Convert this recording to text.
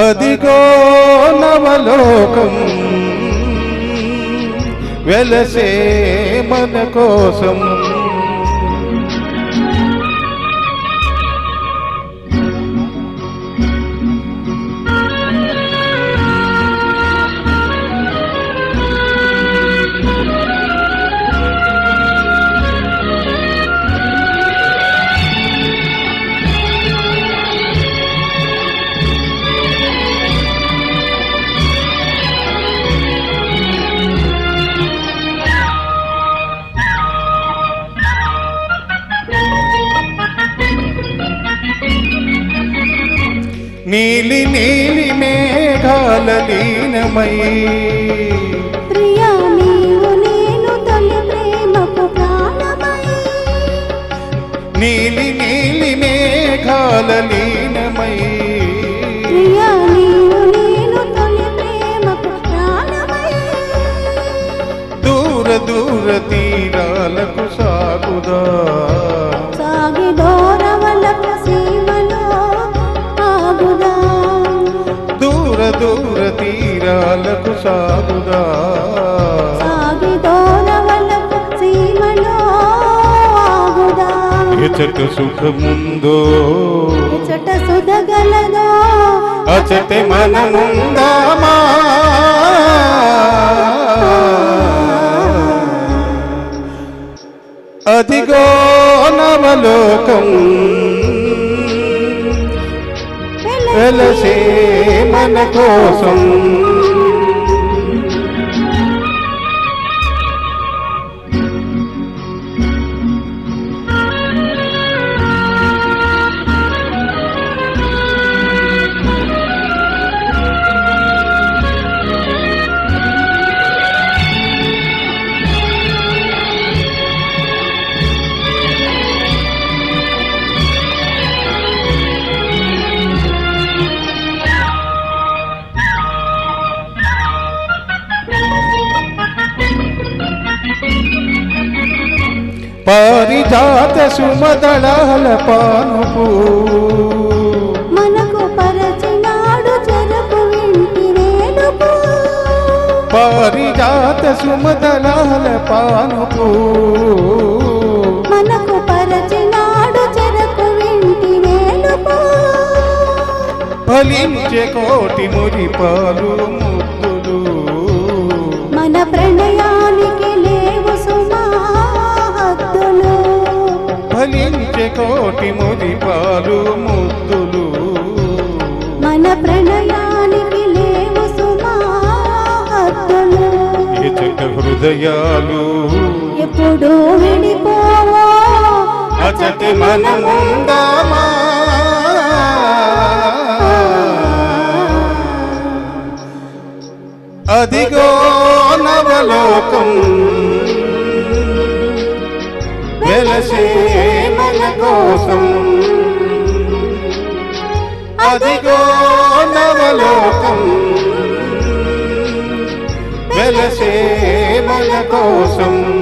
అదిగో నవలోకం వెలసే మన కోసం. నీలి నీలి మేఘాల లీనమై ప్రియా నీవు నేను తొలి ప్రేమకు ప్రాణమై. నీలి నీలి మేఘాల లీనమై ప్రియా నీవు నేను తొలి ప్రేమకు ప్రాణమై. దూర దూర తీరాలకు సాగుదా. ఎచట సుఖముందో ఇచ్చట సుధగలదో అచట మనముందామా అదిగో నవలోకం. వెలసే మన కోసం. పారిజాత సుమదళాల పానుపు. మనకు పరచినాడు చెరకు వింటి వేలుపు పారిజాత సుమదళాల పానుపు. మనకు పరచినాడు చెరకు వేలుపు ఫలించే కోటి మురిపాలు ముద్దులు కోటి మురిపాలు ముద్దులు. మన ప్రణయానికి లేవు సుమా హద్దులు ఎచట హృదయాలు ఎప్పుడు విడిపోవో. అచటి మనముందామా? అదిగో నవలోకం. వెలసే మన కోసం. అదిగో నవలోకం. వెలసే మన కోసం.